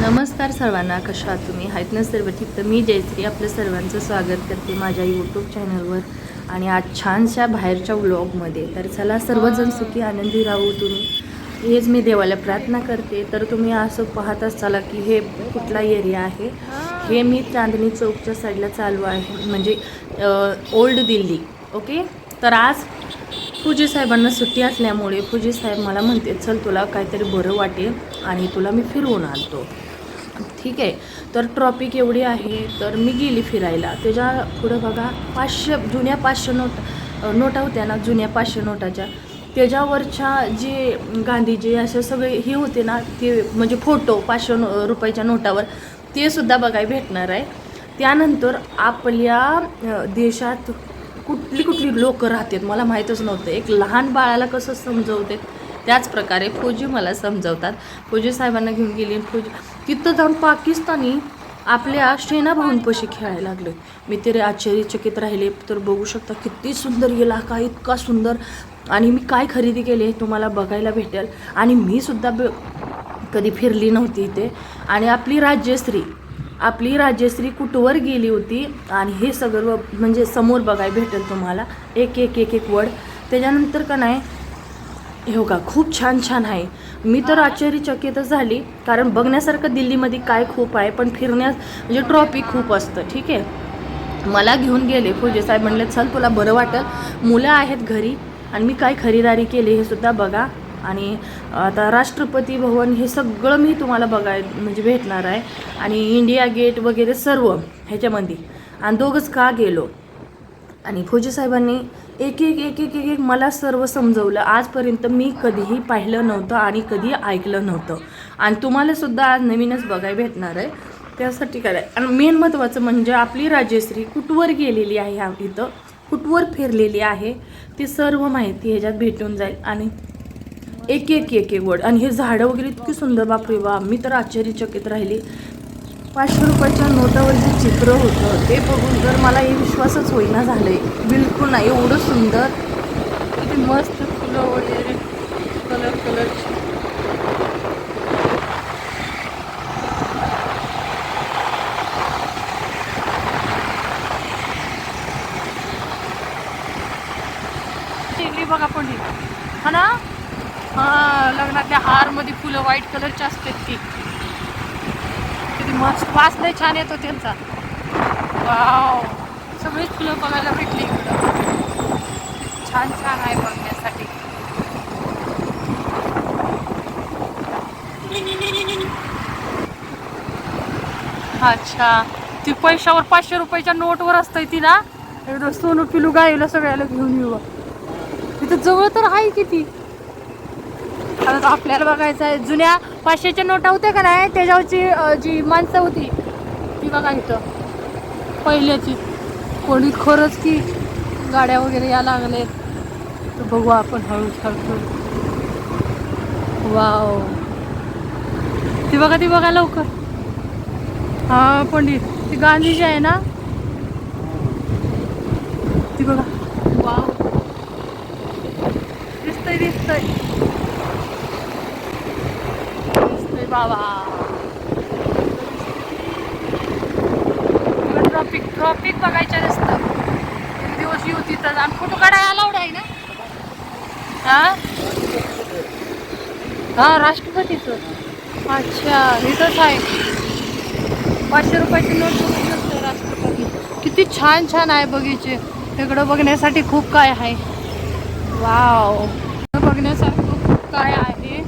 नमस्कार सर्वांना कशा आहात तुम्ही? आहेत ना सर्व ठीक? तर मी जयश्री आपलं सर्वांचं स्वागत करते माझ्या यूट्यूब चॅनलवर आणि आज छानशा बाहेरच्या व्लॉगमध्ये तर चला सर्वजण सुखी आनंदी राहू तुम्ही. हेच मी देवाला प्रार्थना करते. तर तुम्ही असं पाहत असाल की हे कुठला एरिया आहे? हे. मी चांदणी चौकच्या साईडला चालू आहे. म्हणजे ओल्ड दिल्ली ओके तर आज पूजी साहेबांना सुट्टी असल्यामुळे पूजी साहेब मला म्हणते चल तुला काहीतरी बरं वाटेल आणि तुला मी फिरवून आणतो. ठीक आहे. तर ट्रॉपिक एवढी आहे तर मी गेली फिरायला. त्याच्या पुढं बघा पाचशे जुन्या पाचशे नोट नोटा होत्या ना जुन्या पाचशे नोटाच्या. त्याच्यावरच्या जे गांधीजी असे सगळे हे होते ना ते म्हणजे फोटो पाचशे नो रुपयाच्या नोटावर ते सुद्धा बघायला भेटणार आहे. त्यानंतर आपल्या देशात कुठली कुठली लोकं राहतात मला माहीतच नव्हतं. एक लहान बाळाला कसं समजवते? त्याचप्रकारे फौजी मला समजवतात. फौजी साहेबांना घेऊन गेली फौजी तिथं जाऊन पाकिस्तानी आपल्या सेनाभाऊंपाशी खेळायला लागले. मी तरी आश्चर्यचकित राहिले. तर बघू शकता किती सुंदर इलाका इतका सुंदर. आणि मी काय खरेदी केली हे तुम्हाला बघायला भेटेल. आणि मी सुद्धा ब कधी फिरली नव्हती इथे. आणि आपली राज्यश्री आपली राज्यश्री कुठवर गेली होती? आणि हे सगळं म्हणजे समोर बघायला भेटेल तुम्हाला. एक एक एक एक वड त्याच्यानंतर का नाही हो का खूप छान छान आहे. मी तर आश्चर्यचकितच झाली कारण बघण्यासारखं दिल्लीमध्ये काय खूप आहे पण फिरण्यास म्हणजे ट्रॉफिक खूप असतं ठीक आहे? मला घेऊन गेले फुजे साहेब म्हणले चल तुला बरं वाटेल मुलं आहेत घरी आणि मी काय खरीदारी केली हे सुद्धा बघा. आणि आता राष्ट्रपती भवन हे सगळं मी तुम्हाला बघाय म्हणजे भेटणार आहे. आणि इंडिया गेट वगैरे सर्व ह्याच्यामध्ये. आणि दोघंच का गेलो? आणि फौजी साहेबांनी एक एक एक एक एक एक मला सर्व समजवलं. आजपर्यंत मी कधीही पाहिलं नव्हतं आणि कधी ऐकलं नव्हतं. आणि तुम्हालासुद्धा आज नवीनच बघायला भेटणार आहे. त्यासाठी काय आणि मेन महत्त्वाचं म्हणजे आपली राजश्री कुठवर गेलेली आहे ह्या इथं? कुठवर फिरलेली आहे? ती सर्व माहिती ह्याच्यात भेटून जाईल. आणि एक एक एक एक वड आणि हे झाडं वगैरे इतकी सुंदर बापरे वा मी तर आश्चर्यचकित राहिली. पाचशे रुपयाच्या नोटावर जे चित्र होतं ते बघून तर मला हे विश्वासच होईना झालं आहे बिलकुल नाही एवढं सुंदर. किती मस्त फुलं वगैरे कलर कलरची शेगडी बघा पण हा ना? हा लग्नातल्या हारमध्ये फुलं व्हाईट कलरची असतात ती. मस्त वास लय छान येतो त्यांचा. वाव. सगळीच फुलं बघायला भेटली इकडं. छान छान आहे बघण्यासाठी. अच्छा. ती पैशावर पाचशे रुपयाच्या नोटवर असतंय ती ना. एकदा सोनू पिलू गायला सगळ्याला घेऊन येऊ. तिथं जवळ तर आहे किती परत आपल्याला बघायचं आहे जुन्या पाचशेच्या नोटा होत्या का नाही त्याच्यावरची जी माणसं होती ती बघा इथं. पहिल्याची. कोणी खरंच की गाड्या वगैरे या लागले तर बघू आपण हळू हळू. वाव. ती बघा ती बघा लवकर. हा पंडित. ती गांधीजी आहे ना? ती बघा. वाव. दिसतंय दिसतंय दिसतंय बाबा. ट्रॉफिक ट्रॉफिक बघायचं नसतं एक दिवस येऊ तिथं. आणि फोटो काढायला अलाउड आहे ना? हा? हा राष्ट्रपतीचं अच्छा इथंच आहे. पाचशे रुपयाची नोट बघू शकतो राष्ट्रपती. किती छान छान आहे बगीचे. इकडं बघण्यासाठी खूप काय आहे. वाव बघण्यासाठी खूप काय आहे.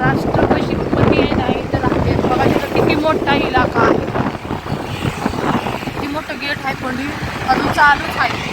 राष्ट्रपती पती आहे ना इथं राहते. बघा तिथं किती मोठा इलाका आहे. किती मोठं गेट आहे पण अजून चालूच आहे.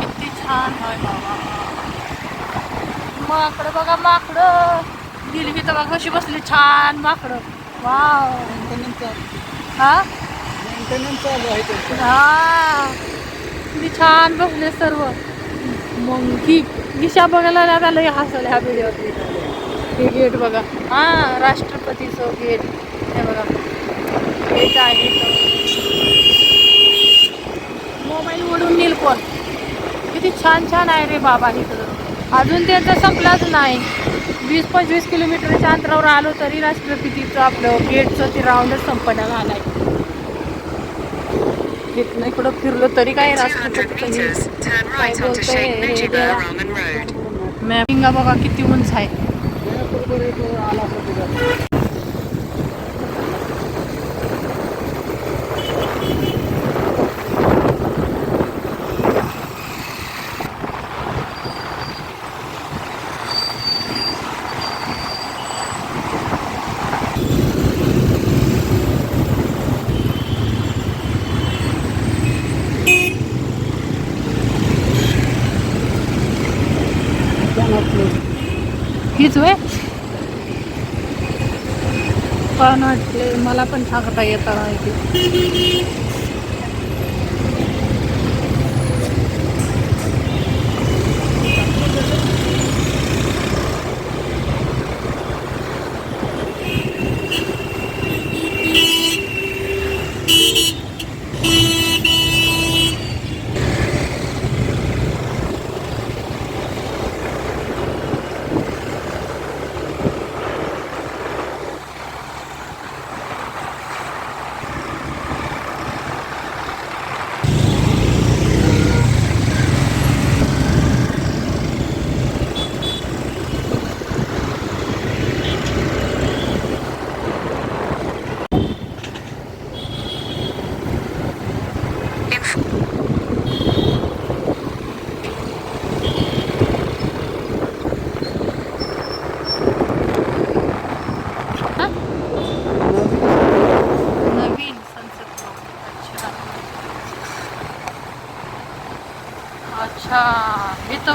किती छान आहे बाबा. माकडं बघा माकडं. गेली तर बघा कशी बसली छान माकडं. वाव. हा? हा. किती छान बसले सर्व. मंकी. दिशा बघायला ना लय हसले ह्या व्हिडिओत हे गेट बघा. हा राष्ट्रपतीचं गेट. हे बघा. गेट आहे मोबाईल ओढून नेल कोण? किती छान छान आहे रे बाबा इकडं अजून त्यांचा संपलाच नाही. वीस पंचवीस किलोमीटरच्या अंतरावर आलो तरी राष्ट्रपतीचं आपलं गेटचं ते राऊंडच संपन्न आहे इकडं इकडं फिरलो तरी काय रास्ता मॅपिंग बघा किती उंच आहे. पण वाटले मला पण सांगता येतं माहिती In नवीन संसद अच्छा अच्छा हे तर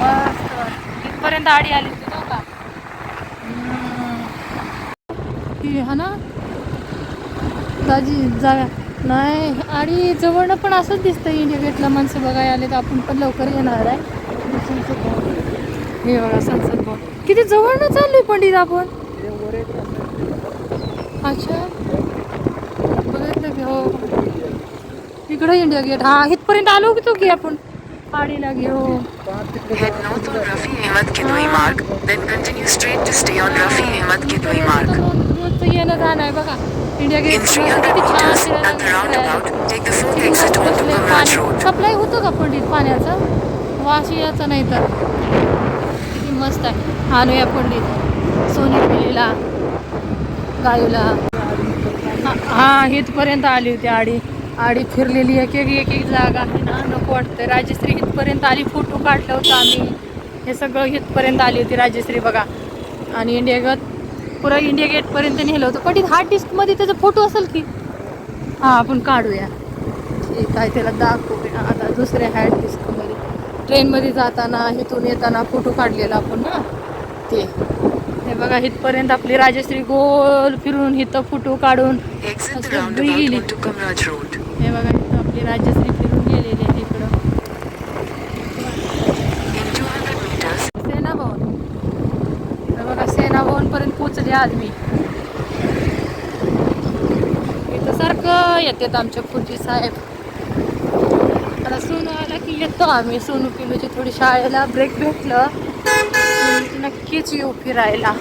मस्त. इथपर्यंत आडी आली होती नव्ह का? हा ना? दाजी जागा नाही आणि जवळनं पण असंच दिसतं इंडिया गेटला माणसं बघायला आले तर आपण पण लवकर येणार आहे. हे बघा सनसेट भवन किती जवळनं चाललोय पंडित आपण? अच्छा. बघितलं की हो. इकडं इंडिया गेट हा इथपर्यंत आलो की तो की आपण? आडीला घे हो Head north on Rafi Ahmad Kidwai Marg, then continue straight to stay on Rafi Ahmad Kidwai Marg. रोजचं येणं जाणं आहे बघा India Gate In 300 meters, at the roundabout, take the fourth exit onto Gumraj Road. Supply होतो का पंडित पाण्याचा वास याचा नाही तर किती मस्त आहे आणूया पंडित सोनी पिलीला गायूला हा- हा इथपर्यंत आली होती आडी आडी फिरलेली एक एक एक एक जागा आहे ना नको वाटतं राजश्री इथपर्यंत आली फोटो काढलं होतं आम्ही. हे सगळं इथपर्यंत आली होती राजश्री बघा. आणि इंडिया गेट पुरं इंडिया गेटपर्यंत नेलं होतं. पण हार्ड डिस्कमध्ये त्याचा फोटो असेल की? हां आपण काढूया. ठीक आहे त्याला दाखवूया. आता दुसऱ्या हँड डिस्कमध्ये ट्रेनमध्ये जाताना इथून येताना फोटो काढलेला आपण ना. ते. हे बघा इथपर्यंत आपली राजश्री गोल फिरून इथं फोटो काढून. Exit हे बघा इथं आपली राज्यश्री फिरून गेलेली आहे इकडं सेनाभवन. 200 सेना भवन हे बघा सेना पर्यंत पोचले आज मी इथं सारखं येतात आमच्या पूजी साहेब. आता सोनू आला की येतो आम्ही. सोनू पिलूची थोडी शाळेला ब्रेक भेटलं. नक्कीच येऊ फिरायला.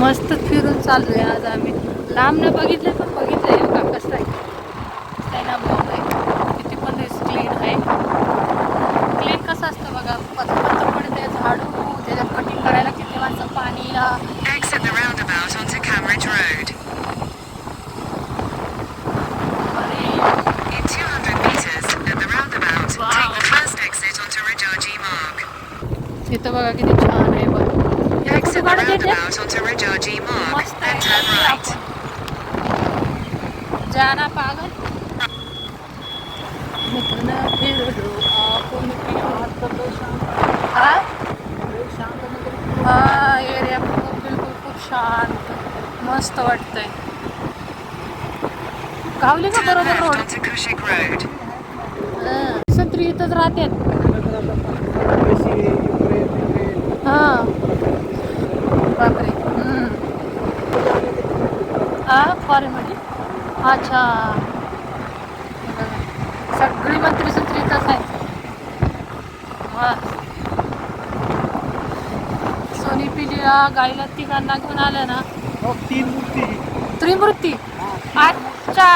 मस्त फिरून चाललोय आज आम्ही. लांब ना बघितलं पण बघितलंय का कसं आहे. त्यांना बोल आहे. किती पण हे क्लीन आहे. क्लीन कसं असतं बघा? पथकाचं पण ते झाडू त्याच्यात कटिंग करायला किती माणसं पाणी तिथं बघा किती छान आहे बघा. मस्त आहे. जाना पागल? मित्र फिरलो आपण फिरलो हा। हा? एरिया बिलकुल खूप शांत मस्त वाटतंय। गावली का बरोबर रोड. संत्री इथंच राहतात हा बापरे हम्म. हा फॉरेनमध्ये अच्छा सगळी मंत्री संत्री इथंच आहेत. सोनी पिलीला गाईला तिघांना घेऊन आलं ना. तीन मूर्ती. त्रिमूर्ती? अच्छा!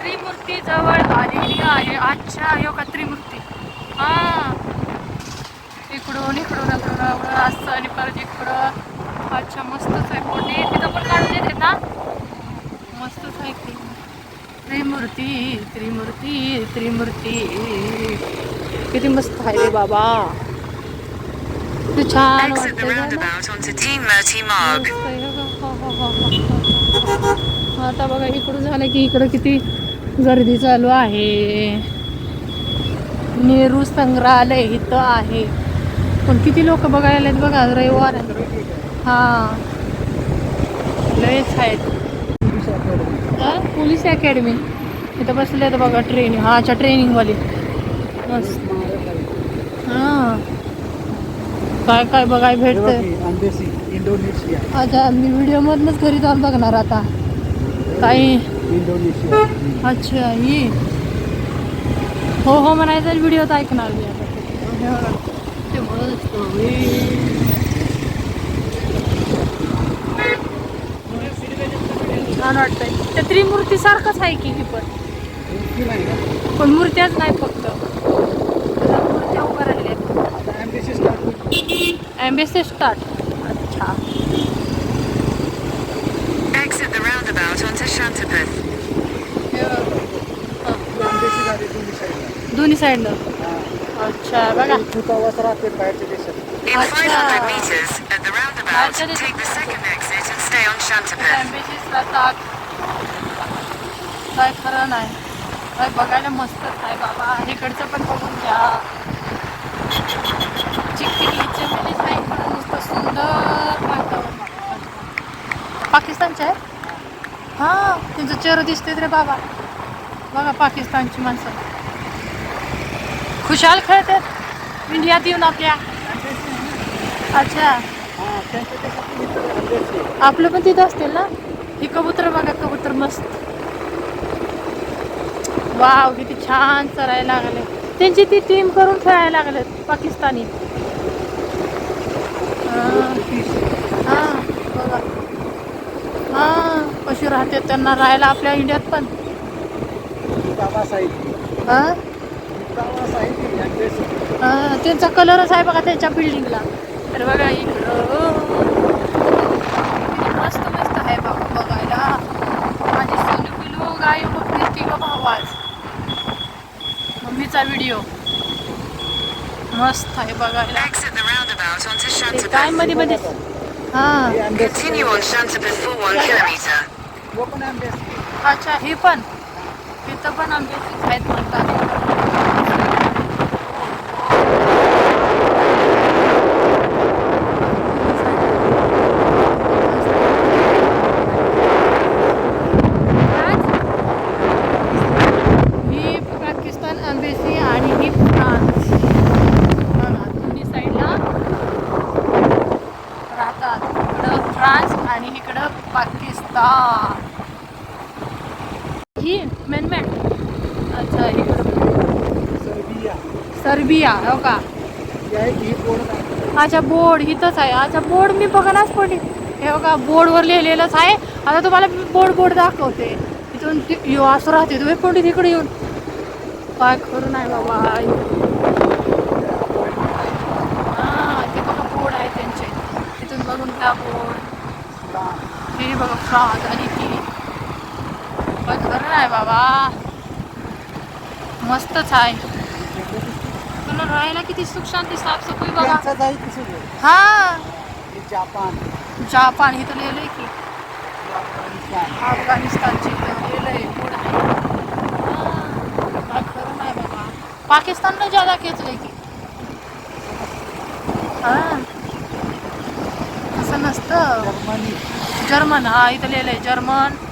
त्रिमूर्ती जवळ आलेली आहे. अच्छा हो का त्रिमूर्ती? हा. इकडून इकडून असं आणि परत इकडं. अच्छा मस्तच आहे. मोठी तिथं पण काढून देते ना? मस्तच आहे की. त्रिमूर्ती त्रिमूर्ती त्रिमूर्ती. किती मस्त आहे रे बाबा. किती छान Team Murty Marg. आता बघा इकडून झालं की इकडं किती गर्दी चालू आहे. नेहरू संग्रहालय इथं आहे. पण किती लोक बघायला आहेत बघा रविवार. हा. लयच आहेत. हा, पोलीस अकॅडमी. इथं बसले आहेत बघा ट्रेनिंग हा अच्छा ट्रेनिंगवाली मस्त. हा. काय काय बघायला भेटतंय? Embassy Indonesia. अच्छा मी व्हिडिओ मधनच घरी जाऊन बघणार आता. काही इंडोनेशिया. अच्छा ही. हो हो म्हणायचं व्हिडिओत ऐकणार मी आता. बघा. ते मस्त होय. छान वाटतंय. त्या त्रिमूर्ती सारखंच आहे की ही पण. पण मूर्त्याच नाही फक्त. मूर्त्या उभ्या राहिल्या आता एम्बेसी स्टार्ट अच्छा. हे दोन्ही साईडनं अच्छा बघा. बाहेरच्या देशात Stay on Shantipeth. एम्बेसीसला ताक काय खरं नाही. काय बघायला मस्तच आहे बाबा. इकडचं पण बघून घ्या. चिकचिकी चमेली आहे. इकडं नुसतं सुंदर वातावरण पाकिस्तानचे आहे हां त्यांचं चेहरा दिसते रे बाबा. बघा पाकिस्तानची माणसं. खुशाल खेळतात. इंडियात येऊन आपल्या. अच्छा. आपलं पण तिथं असतील ना? ही कबूतर बघा कबूतर मस्त. वाव किती छान चरायला लागले. त्यांची ती टीम करून खेळायला लागले पाकिस्तानी. हा. बघा. हा कशी राहते त्यांना राहायला आपल्या इंडियात पण. तुतावास हा? हा, त्यांचा कलरच आहे बघा त्यांच्या बिल्डिंगला तर बघा इकडं. मस्त आहे बघायला Exit the roundabout onto ते काय Shantipeth. मध्ये मध्ये हा ही embassy Continue on Shantipeth for one kilometer. वो पण एम्बेसी अच्छा हे पण इथं पण आंब्याचीच आहेत म्हणतात पाकिस्तान ही मेनमेन अच्छा इकडं सर्बिया. सर्बिया हो का? ही ही अच्छा बोर्ड इथंच आहे. अच्छा बोर्ड मी बघायलाच पडली. हे बघा बोर्डवर लिहिलेलंच आहे. आता तुम्हाला मी बोर्ड बोर्ड दाखवते. इथून असं राहते. तुम्ही पण तिकडे येऊन? काय खरं नाही बाबा हा ते बघा बोर्ड आहे त्यांचे तिथून बघून घ्या बोर्ड हे फ्रान्स आणि ती काय खरं नाही बाबा मस्तच आहे तुला राहायला किती सुख शांती साफसफाई बघा हा हे जापान जापान इथं लिहिलंय की अफगाणिस्तान अफगाणिस्तानची लिहिलंय बोर्ड आहे हा, खरं नाही बाबा पाकिस्ताननं ज्यादा खेचलंय की हा असं नसतं जर्मनी जर्मन हा इथं लिहिलंय German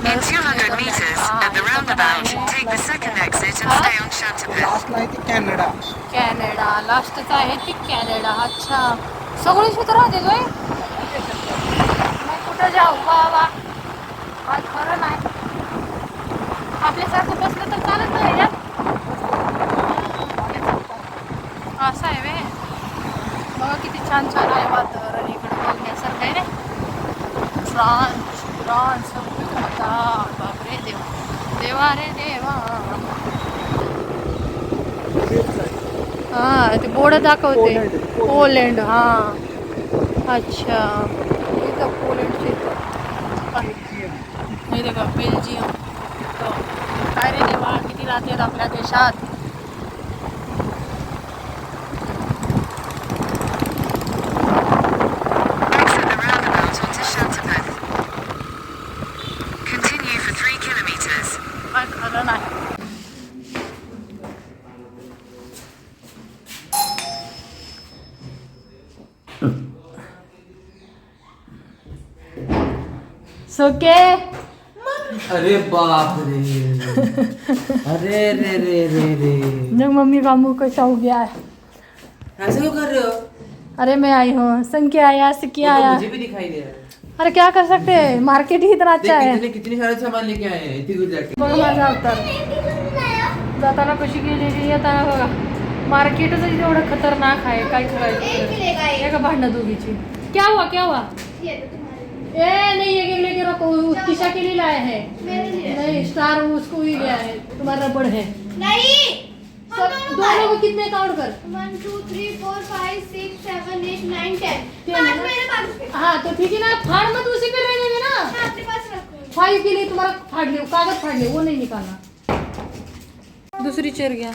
In 200 meters, at the roundabout, take the second exit and stay on Chanteplin. लास्टला आहे ते कॅनडा कॅनडा लास्टच आहे ती कॅनडा अच्छा. सगळी तिथं राहते होय? मग कुठं जाऊ? बाबा काय खरं नाही. आपल्यासारखं बसलं तर चालत नाही यात असं आहे वे बघा किती छान छान आहे वातावरण इकडं बघण्यासारखं आहे रे फ्रान्स फ्रान्स होता बापरे देवा देवा रे देवा हां ते बोर्ड दाखवते. पोलंड. अच्छा हे. तर इथं पोलंडचे हे का बेल्जियम काय रे देवा किती राहतात आपल्या देशात Exit the roundabout onto Chanteplin. Continue for 3 kilometers. काय खरं नाही सोके? अरे बाप रे. अरे रे रे रे रे. जब मम्मी का मुंह कैसा हो गया है? ऐसे क्यों कर रहे हो? अरे मैं आई हूँ संग के आया वो तो आया। मुझे भी दिखाई दे रहा है। अरे क्या कर सकते हैं? मार्केट ही इतना अच्छा है। कितने कितने सारे सामान लेके आए हैं इतनी दूर जाके। बघ माझा अवतार जाताना कशी गेलेली येताना बघा मार्केटच एवढं खतरनाक आहे काय करायचं? हे का भांडणं दोघीची। क्या हुआ क्या हुआ? ए नहीं ये गिरने के रखो तिशा के लिए लाया है। नहीं स्टार उसको ही लिया है तुम्हारा रबड़ है। नहीं सब दोनों को कितने काउंट कर? One two three four five six seven eight nine ten है। ना? मेरे पास हाँ। तो ठीक है ना फाड़ मत उसी पे रहने देना। मैं अपने पास रखूँगी फाइव के लिए तुम्हारा फाड़ ले कागज़ फाड़ ले वो नहीं निकालना। दूसरी चेयर गया।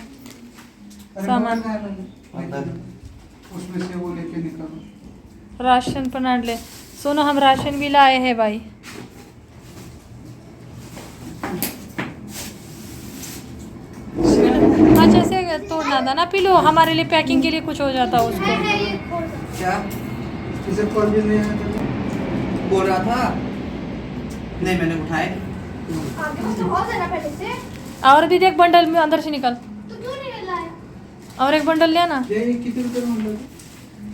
सामान। उसमें से वो लेके निकालो। राशन पण आणले सोनं हम राशन भी लाए हैं भाई। अच्छा से तोड़ना था ना पिलो हमारे लिए पैकिंग के लिए कुछ हो जाता उसको। क्या? इसे कॉल भी नहीं बोल रहा था। नहीं मैंने उठाए। पहले से। और दीदी एक बंडल में अंदर से निकल। तो क्यों नहीं लाया और एक बंडल लिया ना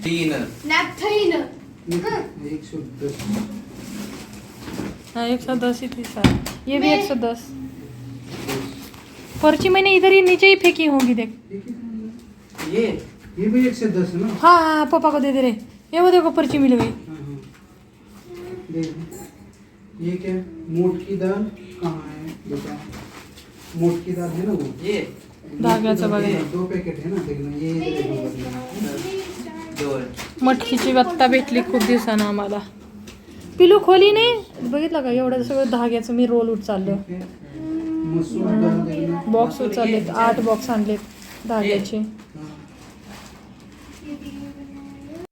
तीन। नैपथलीन एक सौ दस हाँ एक सौ दस ही थी सर ये भी एक सौ दस। पर्ची मैंने इधर ही नीचे ही फेंकी होंगी देख। ये? ये भी एक से दस ना? हाँ हाँ पापा को दे दे रे। ये वो देखो पर्ची मिल गई। हाँ, हाँ। देख। ये क्या? मोट की दाल कहाँ है? बेटा। मोट की दाल है ना वो? ये। धाग्याचं बघा. ये दो पैकेट है ना देखना ये मटकीची वत्ता भेटली खूप दिवसानं आम्हाला. पिलू खोली नाही? बघितलं का? एवढं सगळं धाग्याचं मी रोल उठ चाललो ठीक। मसूर दाल देखना बॉक्स उचललेत आठ बॉक्स आणलेत धाग्याचे.